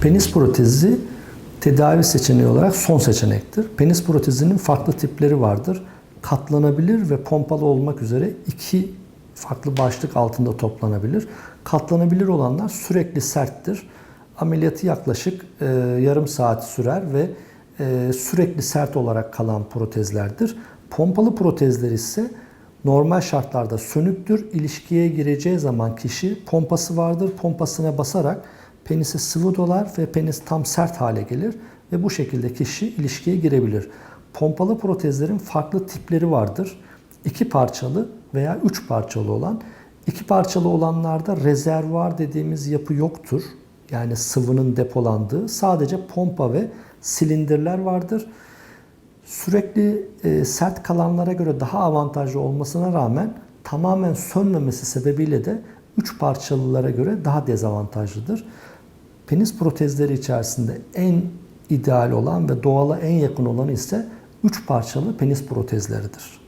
Penis protezi tedavi seçeneği olarak son seçenektir. Penis protezinin farklı tipleri vardır. Katlanabilir ve pompalı olmak üzere iki farklı başlık altında toplanabilir. Katlanabilir olanlar sürekli serttir. Ameliyatı yaklaşık e, yarım saat sürer ve e, sürekli sert olarak kalan protezlerdir. Pompalı protezler ise normal şartlarda sönüktür. İlişkiye gireceği zaman kişi pompası vardır. Pompasına basarak penise sıvı dolar ve penis tam sert hale gelir ve bu şekilde kişi ilişkiye girebilir. Pompalı protezlerin farklı tipleri vardır. İki parçalı veya üç parçalı olan. İki parçalı olanlarda rezervuar dediğimiz yapı yoktur. Yani sıvının depolandığı sadece pompa ve silindirler vardır. Sürekli e, sert kalanlara göre daha avantajlı olmasına rağmen tamamen sönmemesi sebebiyle de üç parçalılara göre daha dezavantajlıdır. Penis protezleri içerisinde en ideal olan ve doğala en yakın olan ise üç parçalı penis protezleridir.